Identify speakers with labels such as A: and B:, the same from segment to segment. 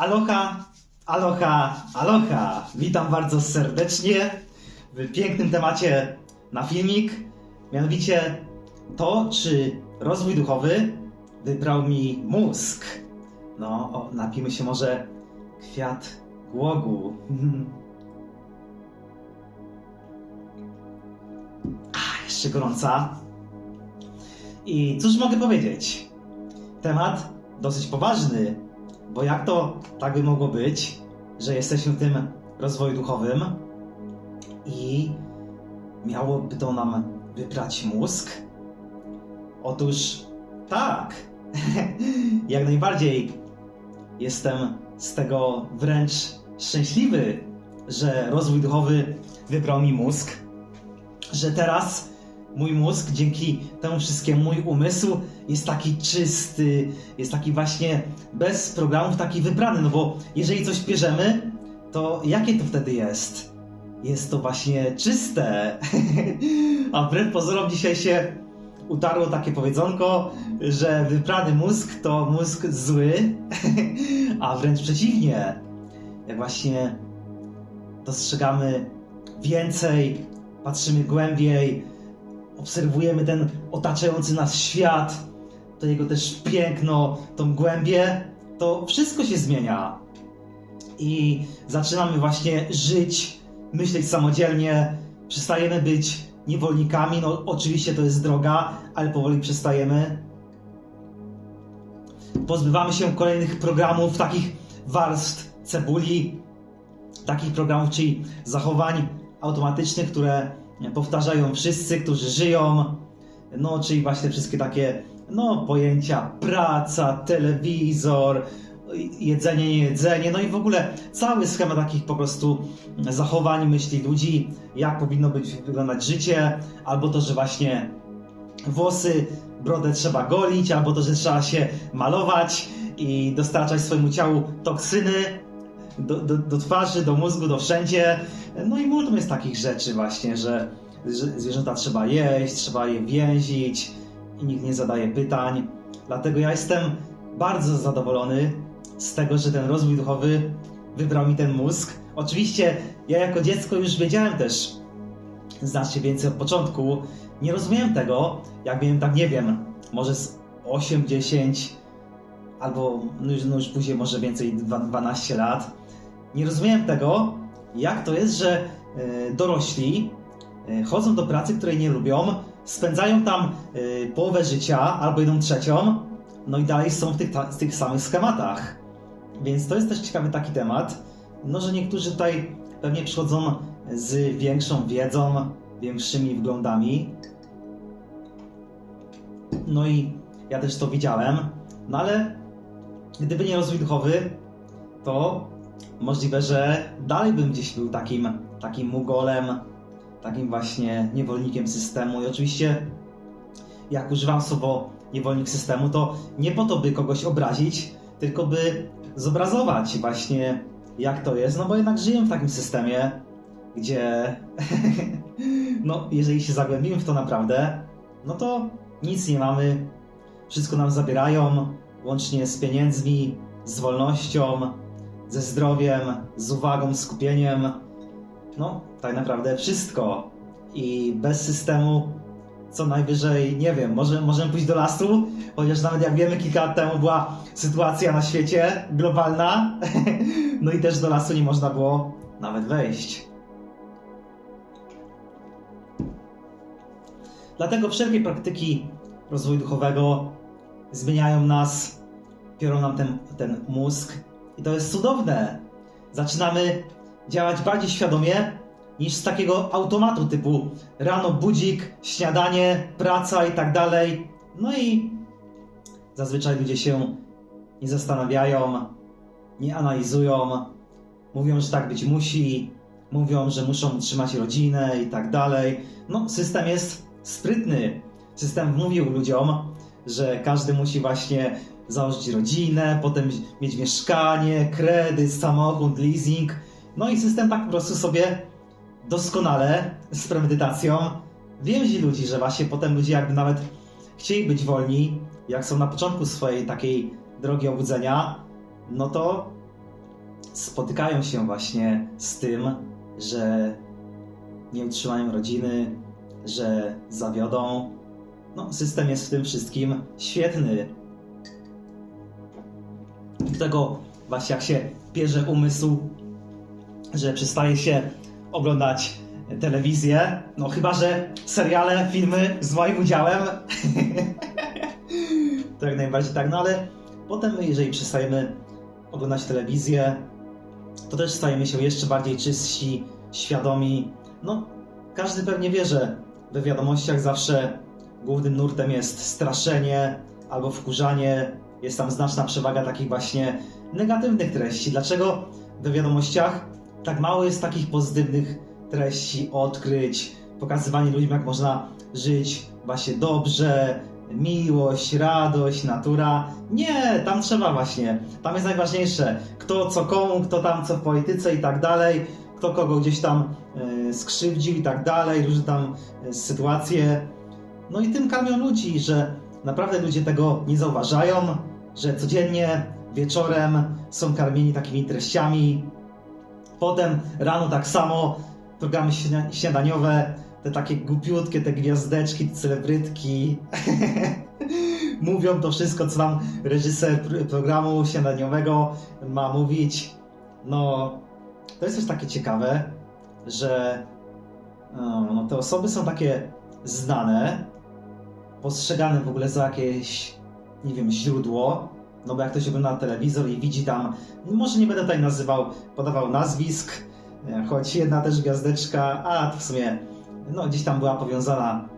A: Aloha, aloha, aloha. Witam bardzo serdecznie w pięknym temacie na filmik. Mianowicie to, czy rozwój duchowy wybrał mi mózg. No, o, napijmy się może kwiat głogu. A, jeszcze gorąca. I cóż mogę powiedzieć? Temat dosyć poważny, bo jak to tak by mogło być, że jesteśmy w tym rozwoju duchowym i miałoby to nam wybrać mózg? Otóż tak, jak najbardziej jestem z tego wręcz szczęśliwy, że rozwój duchowy wybrał mi mózg, że teraz mój mózg dzięki temu wszystkiemu, mój umysł jest taki czysty, jest taki właśnie bez programów, taki wybrany, no bo jeżeli coś bierzemy, to jakie to wtedy jest? Jest to właśnie czyste. A wbrew pozorom dzisiaj się utarło takie powiedzonko, że wybrany mózg to mózg zły, a wręcz przeciwnie. Jak właśnie dostrzegamy więcej, patrzymy głębiej, obserwujemy ten otaczający nas świat, to jego też piękno, tą głębię, to wszystko się zmienia. I zaczynamy właśnie żyć, myśleć samodzielnie, przestajemy być niewolnikami. No, oczywiście to jest droga, ale powoli przestajemy. Pozbywamy się kolejnych programów, takich warstw cebuli, takich programów, czyli zachowań automatycznych, które powtarzają wszyscy, którzy żyją. No, czyli właśnie wszystkie takie no, pojęcia praca, telewizor, jedzenie, nie jedzenie, no i w ogóle cały schemat takich po prostu zachowań, myśli ludzi, jak powinno być wyglądać życie, albo to, że właśnie włosy, brodę trzeba golić, albo to, że trzeba się malować i dostarczać swojemu ciału toksyny do, do, do twarzy, do mózgu, do wszędzie. No i multum jest takich rzeczy właśnie, że, zwierzęta trzeba jeść, trzeba je więzić i nikt nie zadaje pytań. Dlatego ja jestem bardzo zadowolony z tego, że ten rozwój duchowy wybrał mi ten mózg. Oczywiście ja jako dziecko już wiedziałem też znacznie więcej od początku. Nie rozumiałem tego, jak miałem tak, nie wiem, może z 8, 10 albo no już, no już później może więcej, dwa- 12 lat. Nie rozumiałem tego, jak to jest, że e, dorośli chodzą do pracy, której nie lubią, spędzają tam e, połowę życia albo jedną trzecią, no i dalej są w tych, tych samych schematach. Więc to jest też ciekawy taki temat, no że niektórzy tutaj pewnie przychodzą z większą wiedzą, większymi wglądami. No i ja też to widziałem, no ale gdyby nie rozwój duchowy, to możliwe, że dalej bym gdzieś był takim, takim mugolem, takim właśnie niewolnikiem systemu. I oczywiście, jak używam słowo niewolnik systemu, to nie po to, by kogoś obrazić, tylko by zobrazować właśnie, jak to jest. No bo jednak żyję w takim systemie, gdzie, no, jeżeli się zagłębimy w to naprawdę, no to nic nie mamy, wszystko nam zabierają, łącznie z pieniędzmi, z wolnością, ze zdrowiem, z uwagą, skupieniem. No, tak naprawdę wszystko. I bez systemu, co najwyżej, nie wiem, może, możemy pójść do lasu, chociaż nawet jak wiemy, kilka lat temu była sytuacja na świecie globalna, no i też do lasu nie można było nawet wejść. Dlatego wszelkie praktyki rozwoju duchowego zmieniają nas, biorą nam ten, ten mózg i to jest cudowne. Zaczynamy działać bardziej świadomie niż z takiego automatu typu rano budzik, śniadanie, praca i tak dalej. No i zazwyczaj ludzie się nie zastanawiają, nie analizują, mówią, że tak być musi, mówią, że muszą utrzymać rodzinę i tak dalej. No, system jest sprytny. System mówił ludziom, że każdy musi właśnie założyć rodzinę, potem mieć mieszkanie, kredyt, samochód, leasing. No i system tak po prostu sobie doskonale, z premedytacją, więzi ludzi, że właśnie potem ludzie jakby nawet chcieli być wolni, jak są na początku swojej takiej drogi obudzenia, no to spotykają się właśnie z tym, że nie utrzymają rodziny, że zawiodą. No, system jest w tym wszystkim świetny. I do tego właśnie jak się bierze umysł, że przestaje się oglądać telewizję, no chyba, że seriale, filmy z moim udziałem. to jak najbardziej tak, no ale potem jeżeli przestajemy oglądać telewizję, to też stajemy się jeszcze bardziej czystsi, świadomi. No, każdy pewnie wie, że we wiadomościach zawsze głównym nurtem jest straszenie albo wkurzanie. Jest tam znaczna przewaga takich właśnie negatywnych treści. Dlaczego we wiadomościach tak mało jest takich pozytywnych treści, odkryć, pokazywanie ludziom, jak można żyć właśnie dobrze, miłość, radość, natura. Nie, tam trzeba właśnie. Tam jest najważniejsze, kto co komu, kto tam co w polityce i tak dalej, kto kogo gdzieś tam e, skrzywdził i tak dalej, różne tam e, sytuacje. No i tym karmią ludzi, że naprawdę ludzie tego nie zauważają, że codziennie wieczorem są karmieni takimi treściami. Potem rano tak samo programy śnia- śniadaniowe, te takie głupiutkie, te gwiazdeczki, celebrytki. Mówią to wszystko, co tam reżyser pr- programu śniadaniowego ma mówić. No, to jest też takie ciekawe, że no, no, te osoby są takie znane, postrzegane w ogóle za jakieś, nie wiem, źródło. No bo jak ktoś ogląda telewizor i widzi tam, może nie będę tutaj nazywał, podawał nazwisk, e, choć jedna też gwiazdeczka, a w sumie no, gdzieś tam była powiązana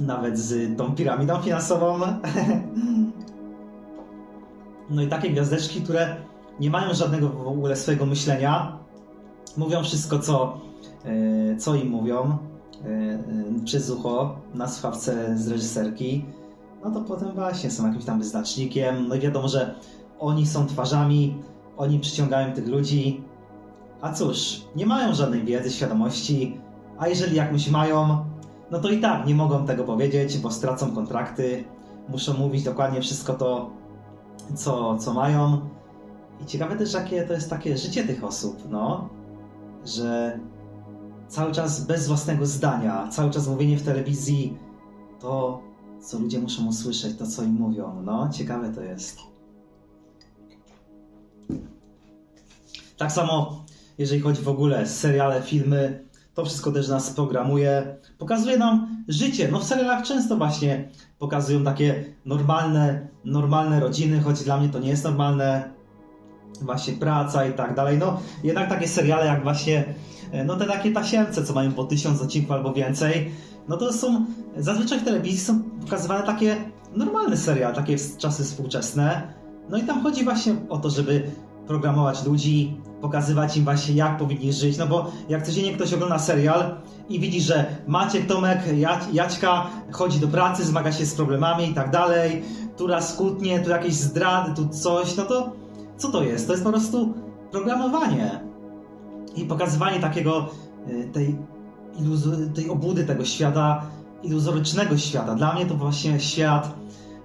A: nawet z tą piramidą finansową. No i takie gwiazdeczki, które nie mają żadnego w ogóle swojego myślenia, mówią wszystko, co, e, co im mówią e, e, przez ucho na słuchawce z reżyserki, no to potem właśnie są jakimś tam wyznacznikiem. No i wiadomo, że oni są twarzami, oni przyciągają tych ludzi. A cóż, nie mają żadnej wiedzy, świadomości, a jeżeli jakąś mają, no to i tak nie mogą tego powiedzieć, bo stracą kontrakty. Muszą mówić dokładnie wszystko to, co, co mają. I ciekawe też, jakie to jest takie życie tych osób, no, że cały czas bez własnego zdania, cały czas mówienie w telewizji to, co ludzie muszą usłyszeć, to, co im mówią. No, ciekawe to jest. Tak samo, jeżeli chodzi w ogóle seriale, filmy, to wszystko też nas programuje. Pokazuje nam życie. No w serialach często właśnie pokazują takie normalne, normalne rodziny, choć dla mnie to nie jest normalne. Właśnie praca i tak dalej. No jednak takie seriale jak właśnie, e, no te takie tasiemce, co mają po tysiąc odcinków albo więcej, no to są, zazwyczaj w telewizji są pokazywane takie normalne seriale, takie czasy współczesne. No i tam chodzi właśnie o to, żeby programować ludzi, pokazywać im właśnie jak powinni żyć, no bo jak codziennie ktoś ogląda serial i widzi, że Maciek, Tomek, Jać, Jaćka chodzi do pracy, zmaga się z problemami i tak dalej, tu raz kłótnie, tu jakieś zdrady, tu coś, no to co to jest? To jest po prostu programowanie i pokazywanie takiego, y, tej, iluzu- tej obudy tego świata, iluzorycznego świata. Dla mnie to właśnie świat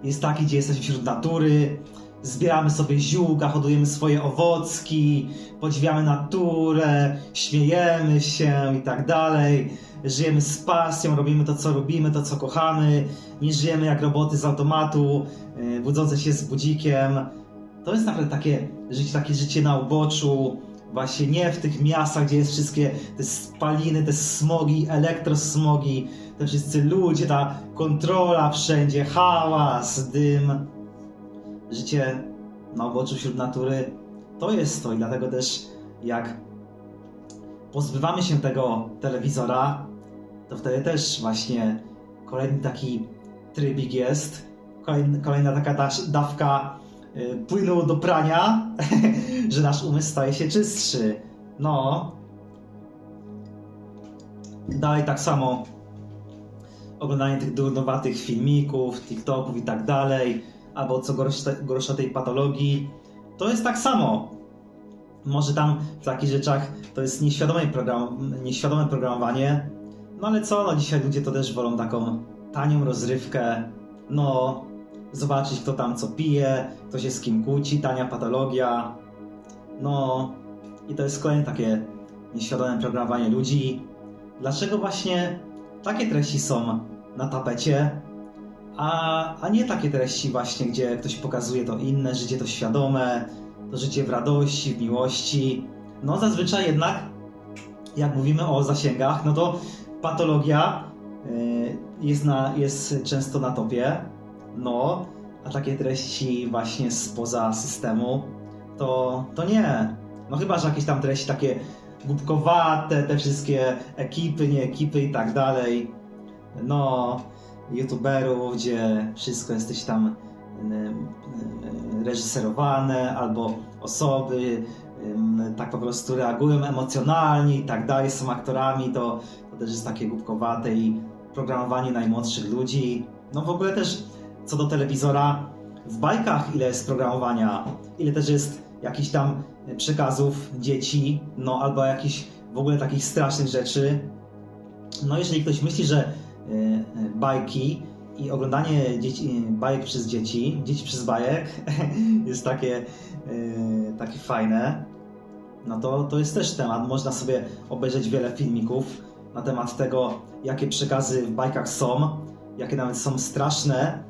A: jest taki, gdzie jesteśmy wśród natury, zbieramy sobie ziółka, hodujemy swoje owocki, podziwiamy naturę, śmiejemy się i tak dalej. Żyjemy z pasją, robimy to, co robimy, to, co kochamy. Nie żyjemy jak roboty z automatu, yy, budzące się z budzikiem. To jest naprawdę takie życie, takie życie na uboczu, właśnie nie w tych miastach, gdzie jest wszystkie te spaliny, te smogi, elektrosmogi, te wszyscy ludzie, ta kontrola wszędzie, hałas, dym. Życie na uboczu wśród natury to jest to i dlatego też jak pozbywamy się tego telewizora, to wtedy też właśnie kolejny taki trybik jest, kolejna, taka dawka płynu do prania, że nasz umysł staje się czystszy. No. Dalej tak samo oglądanie tych durnowatych filmików, TikToków i tak dalej, albo co gorsza, gorsza tej patologii, to jest tak samo. Może tam w takich rzeczach to jest nieświadome, program, nieświadome programowanie, no ale co, no dzisiaj ludzie to też wolą taką tanią rozrywkę, no zobaczyć kto tam co pije, kto się z kim kłóci, tania patologia, no I to jest kolejne takie nieświadome programowanie ludzi. Dlaczego właśnie takie treści są na tapecie, a, a nie takie treści właśnie, gdzie ktoś pokazuje to inne, życie to świadome, to życie w radości, w miłości. No zazwyczaj jednak, jak mówimy o zasięgach, no to patologia y, jest, na, jest często na topie, no, a takie treści właśnie spoza systemu, to, to nie. No chyba, że jakieś tam treści takie głupkowate, te wszystkie ekipy, nie ekipy i tak dalej. No, youtuberów, gdzie wszystko jesteś tam y, y, reżyserowane, albo osoby tak po prostu reagują emocjonalnie i tak dalej, są aktorami, to, to też jest takie głupkowate i programowanie najmłodszych ludzi. No w ogóle też co do telewizora, w bajkach ile jest programowania, ile też jest jakichś tam przekazów dzieci, no albo jakichś w ogóle takich strasznych rzeczy. No jeżeli ktoś myśli, że y, bajki i oglądanie dzieci, bajek przez dzieci, dzieci przez bajek jest takie, y, takie fajne, no to, to jest też temat. Można sobie obejrzeć wiele filmików na temat tego, jakie przekazy w bajkach są, jakie nawet są straszne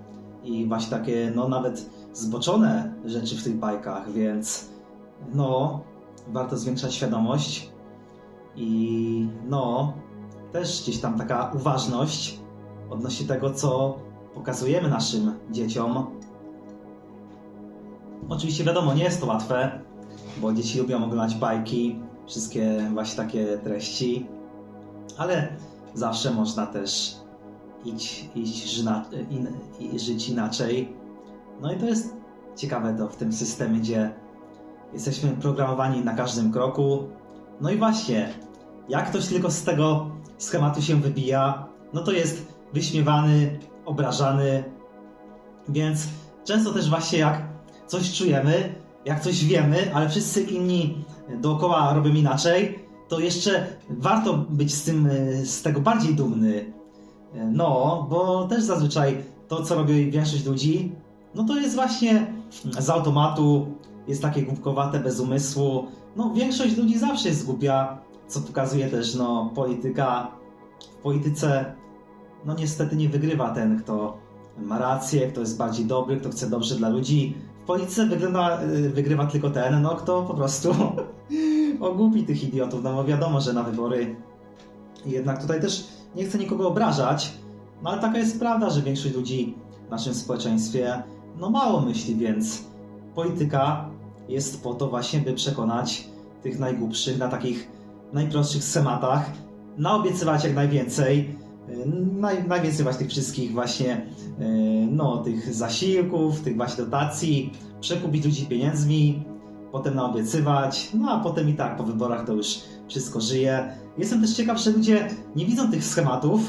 A: i właśnie takie, no nawet zboczone rzeczy w tych bajkach, więc no, warto zwiększać świadomość i no, też gdzieś tam taka uważność odnośnie tego, co pokazujemy naszym dzieciom. Oczywiście wiadomo, nie jest to łatwe, bo dzieci lubią oglądać bajki, wszystkie właśnie takie treści, ale zawsze można też iść żyna, in, żyć inaczej. No i to jest ciekawe to w tym systemie, gdzie jesteśmy programowani na każdym kroku. No i właśnie, jak ktoś tylko z tego schematu się wybija, no to jest wyśmiewany, obrażany. Więc często też właśnie jak coś czujemy, jak coś wiemy, ale wszyscy inni dookoła robią inaczej, to jeszcze warto być z tym, z tego bardziej dumny. No, bo też zazwyczaj to, co robi większość ludzi, no to jest właśnie z automatu, jest takie głupkowate, bez umysłu. No, większość ludzi zawsze jest głupia, co pokazuje też, no, polityka. W polityce, no niestety nie wygrywa ten, kto ma rację, kto jest bardziej dobry, kto chce dobrze dla ludzi. W polityce wygląda, y, wygrywa tylko ten, no, kto po prostu ogłupi tych idiotów. No bo wiadomo, że na wybory jednak tutaj też nie chcę nikogo obrażać, no ale taka jest prawda, że większość ludzi w naszym społeczeństwie no mało myśli, więc polityka jest po to właśnie, by przekonać tych najgłupszych na takich najprostszych schematach, naobiecywać jak najwięcej, y, naj, właśnie tych wszystkich właśnie, y, no, tych zasiłków, tych właśnie dotacji, przekupić ludzi pieniędzmi, potem naobiecywać, no a potem i tak po wyborach to już wszystko żyje. Jestem też ciekaw, że ludzie nie widzą tych schematów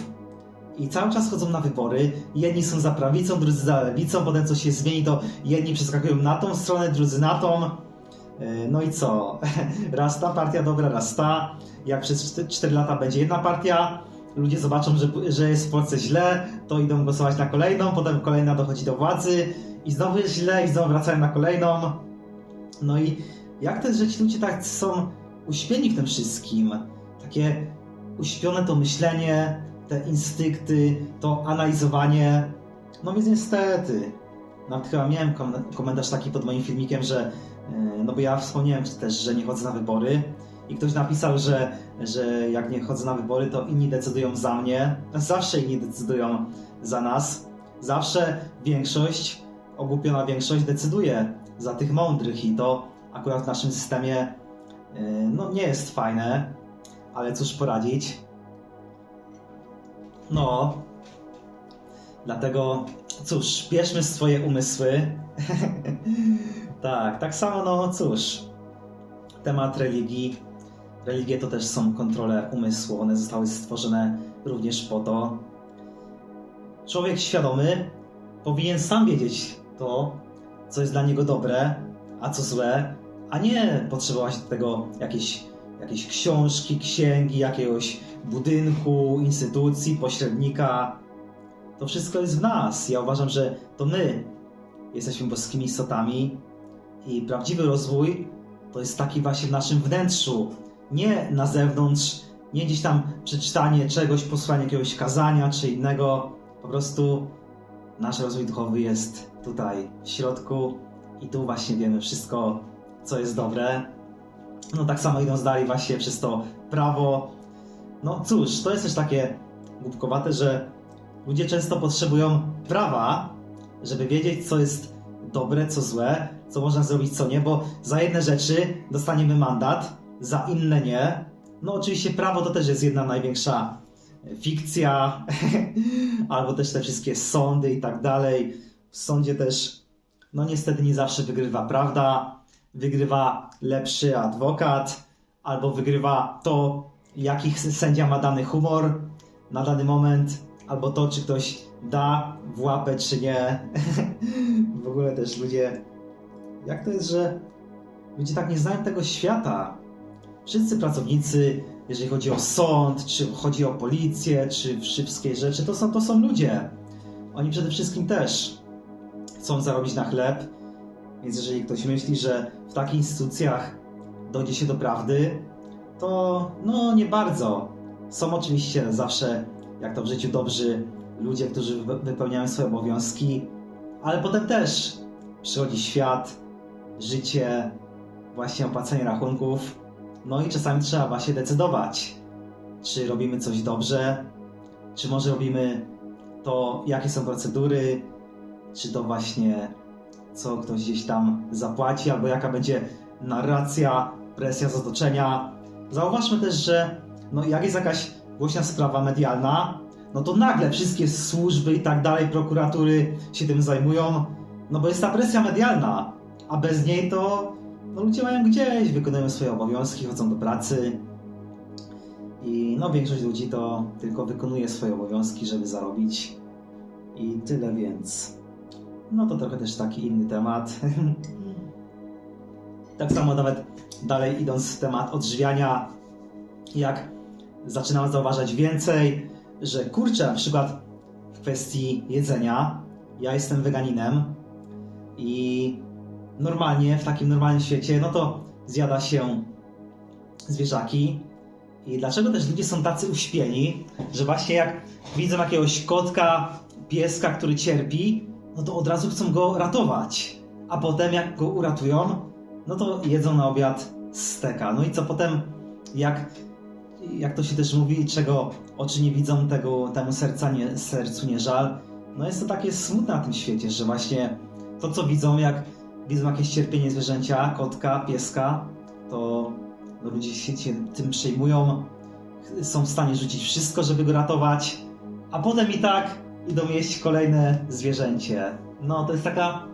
A: i cały czas chodzą na wybory. Jedni są za prawicą, drudzy za lewicą, potem coś się zmieni, to jedni przeskakują na tą stronę, drudzy na tą. Yy, No i co? Raz ta partia dobra, raz ta. Jak przez 4 lata będzie jedna partia, ludzie zobaczą, że, że jest w Polsce źle, to idą głosować na kolejną, potem kolejna dochodzi do władzy i znowu jest źle i znowu wracają na kolejną. No i jak jest, że ci ludzie tak są uśpieni w tym wszystkim? Takie uśpione to myślenie, te instynkty, to analizowanie. No więc niestety. Nawet chyba miałem kom- komentarz taki pod moim filmikiem, że yy, no bo ja wspomniałem też, że nie chodzę na wybory i ktoś napisał, że, że jak nie chodzę na wybory, to inni decydują za mnie. Zawsze inni decydują za nas. Zawsze większość, ogłupiona większość decyduje za tych mądrych i to akurat w naszym systemie yy, no nie jest fajne, ale cóż poradzić. No, dlatego cóż, bierzmy swoje umysły. tak, tak samo, no cóż, temat religii. Religie to też są kontrole umysłu, one zostały stworzone również po to. Człowiek świadomy powinien sam wiedzieć to, co jest dla niego dobre, a co złe, a nie potrzebować do tego jakiejś, jakiejś książki, księgi, jakiegoś budynku, instytucji, pośrednika. To wszystko jest w nas. Ja uważam, że to my jesteśmy boskimi istotami i prawdziwy rozwój to jest taki właśnie w naszym wnętrzu, nie na zewnątrz, nie gdzieś tam przeczytanie czegoś, posłuchanie jakiegoś kazania czy innego. Po prostu nasz rozwój duchowy jest tutaj w środku i tu właśnie wiemy wszystko, co jest dobre. No tak samo idąc dalej właśnie przez to prawo. No cóż, to jest też takie głupkowate, że ludzie często potrzebują prawa, żeby wiedzieć, co jest dobre, co złe, co można zrobić, co nie, bo za jedne rzeczy dostaniemy mandat, za inne nie. No oczywiście prawo to też jest jedna największa fikcja, albo też te wszystkie sądy i tak dalej. W sądzie też, no niestety nie zawsze wygrywa prawda, wygrywa lepszy adwokat, albo wygrywa to, jaki sędzia ma dany humor na dany moment, albo to, czy ktoś da w łapę, czy nie. w ogóle też ludzie, jak to jest, że ludzie tak nie znają tego świata. Wszyscy pracownicy, jeżeli chodzi o sąd, czy chodzi o policję, czy wszystkie rzeczy, to są, to są ludzie. Oni przede wszystkim też chcą zarobić na chleb, więc jeżeli ktoś myśli, że w takich instytucjach dojdzie się do prawdy, to no nie bardzo. Są oczywiście zawsze, jak to w życiu, dobrzy ludzie, którzy wy- wypełniają swoje obowiązki, ale potem też przychodzi świat, życie, właśnie opłacanie rachunków. No i czasami trzeba właśnie decydować, czy robimy coś dobrze, czy może robimy to, jakie są procedury, czy to właśnie co ktoś gdzieś tam zapłaci, albo jaka będzie narracja, presja z otoczenia. Zauważmy też, że no jak jest jakaś głośna sprawa medialna, no to nagle wszystkie służby i tak dalej, prokuratury się tym zajmują, no bo jest ta presja medialna, a bez niej to no ludzie mają gdzieś, wykonują swoje obowiązki, chodzą do pracy. I no większość ludzi to tylko wykonuje swoje obowiązki, żeby zarobić. I tyle, więc no to trochę też taki inny temat. tak samo nawet dalej idąc w temat odżywiania, jak zaczynam zauważać więcej, że kurczę, na przykład w kwestii jedzenia, ja jestem weganinem i normalnie, w takim normalnym świecie, no to zjada się zwierzaki. I dlaczego też ludzie są tacy uśpieni, że właśnie jak widzą jakiegoś kotka, pieska, który cierpi, no to od razu chcą go ratować. A potem jak go uratują, no to jedzą na obiad steka. No i co potem, jak, jak to się też mówi, czego oczy nie widzą, tego temu serca nie, sercu nie żal. No jest to takie smutne na tym świecie, że właśnie to co widzą, jak widzą jakieś cierpienie zwierzęcia, kotka, pieska, to no ludzie się, się tym przejmują, są w stanie rzucić wszystko, żeby go ratować, a potem i tak idą jeść kolejne zwierzęcie. No to jest taka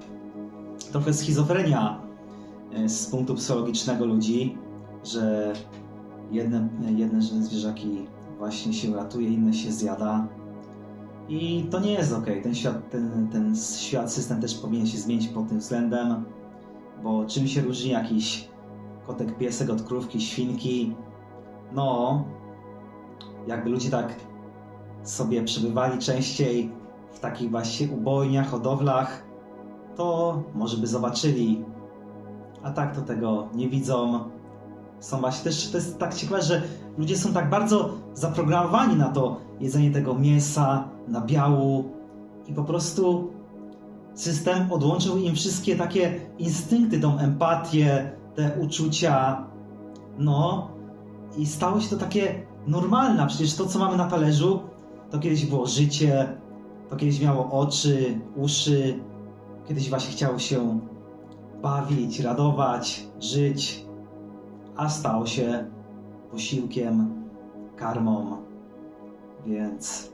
A: trochę schizofrenia e, z punktu psychologicznego ludzi, że jedne, jedne zwierzaki właśnie się ratuje, inne się zjada. I to nie jest ok. Ten świat, ten, ten świat, system też powinien się zmienić pod tym względem, bo czym się różni jakiś kotek, piesek od krówki, świnki? No, jakby ludzie tak sobie przebywali częściej w takich właśnie ubojniach, hodowlach, to może by zobaczyli. A tak to tego nie widzą. Są właśnie też, to jest tak ciekawe, że ludzie są tak bardzo zaprogramowani na to jedzenie tego mięsa, nabiału i po prostu system odłączył im wszystkie takie instynkty, tą empatię, te uczucia. No i stało się to takie normalne. Przecież to, co mamy na talerzu, to kiedyś było życie, to kiedyś miało oczy, uszy, kiedyś właśnie chciało się bawić, radować, żyć, a stało się posiłkiem, karmą. Więc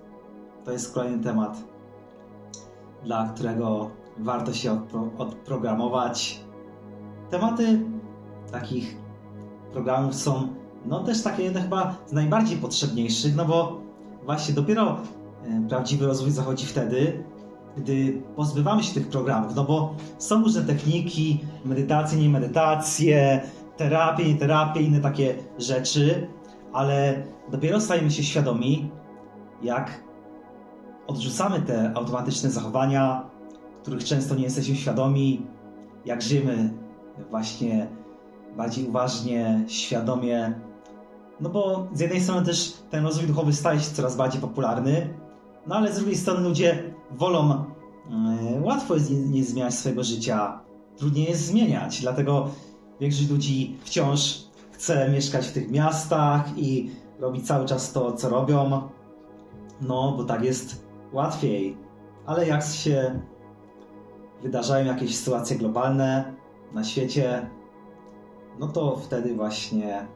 A: to jest kolejny temat, dla którego warto się odpro- odprogramować. Tematy takich programów są no też takie jedne chyba z najbardziej potrzebniejszych, no bo właśnie dopiero e, prawdziwy rozwój zachodzi wtedy, gdy pozbywamy się tych programów, no bo są różne techniki, medytacje, nie medytacje, terapie, nie terapie, inne takie rzeczy, ale dopiero stajemy się świadomi, jak odrzucamy te automatyczne zachowania, których często nie jesteśmy świadomi, jak żyjemy właśnie bardziej uważnie, świadomie. No bo z jednej strony też ten rozwój duchowy staje się coraz bardziej popularny, no ale z drugiej strony ludzie wolą, e, łatwo jest nie, nie zmieniać swojego życia, trudniej jest zmieniać, dlatego większość ludzi wciąż chce mieszkać w tych miastach i robić cały czas to, co robią, no bo tak jest łatwiej. Ale jak się wydarzają jakieś sytuacje globalne na świecie, no to wtedy właśnie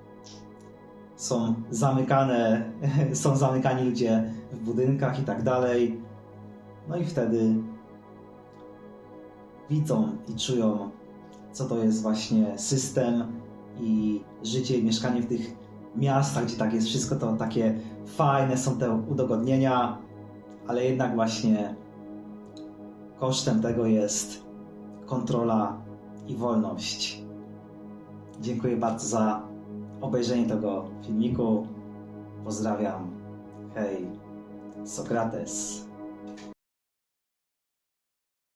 A: są zamykane, są zamykani ludzie w budynkach i tak dalej. No i wtedy widzą i czują, co to jest właśnie system i życie i mieszkanie w tych miastach, gdzie tak jest wszystko to takie fajne, są te udogodnienia, ale jednak właśnie kosztem tego jest kontrola i wolność. Dziękuję bardzo za obejrzenie tego filmiku. Pozdrawiam. Hej, Sokrates.